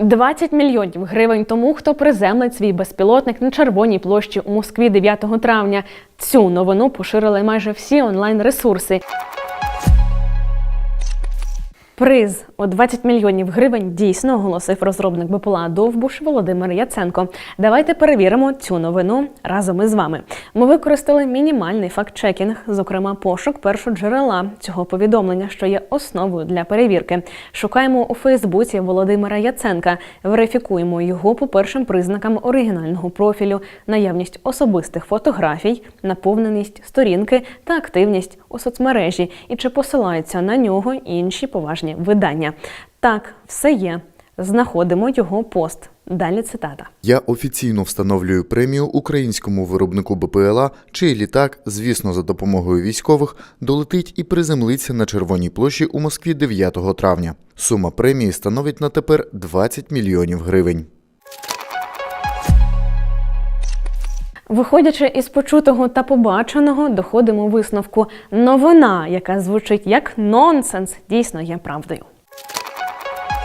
20 мільйонів гривень тому, хто приземлить свій безпілотник на червоній площі у Москві 9 травня. Цю новину поширили майже всі онлайн-ресурси. Приз у 20 мільйонів гривень дійсно оголосив розробник БПЛА Довбуш Володимир Яценко. Давайте перевіримо цю новину разом із вами. Ми використали мінімальний факт-чекінг, зокрема пошук першоджерела цього повідомлення, що є основою для перевірки. Шукаємо у Фейсбуці Володимира Яценка, верифікуємо його по першим признакам оригінального профілю, наявність особистих фотографій, наповненість сторінки та активність у соцмережі, і чи посилаються на нього інші поважні видання. Так, все є. Знаходимо його пост. Далі цитата. Я офіційно встановлюю премію українському виробнику БПЛА, чий літак, звісно, за допомогою військових, долетить і приземлиться на Червоній площі у Москві 9 травня. Сума премії становить на тепер 20 мільйонів гривень. Виходячи із почутого та побаченого, доходимо висновку. Новина, яка звучить як нонсенс, дійсно є правдою.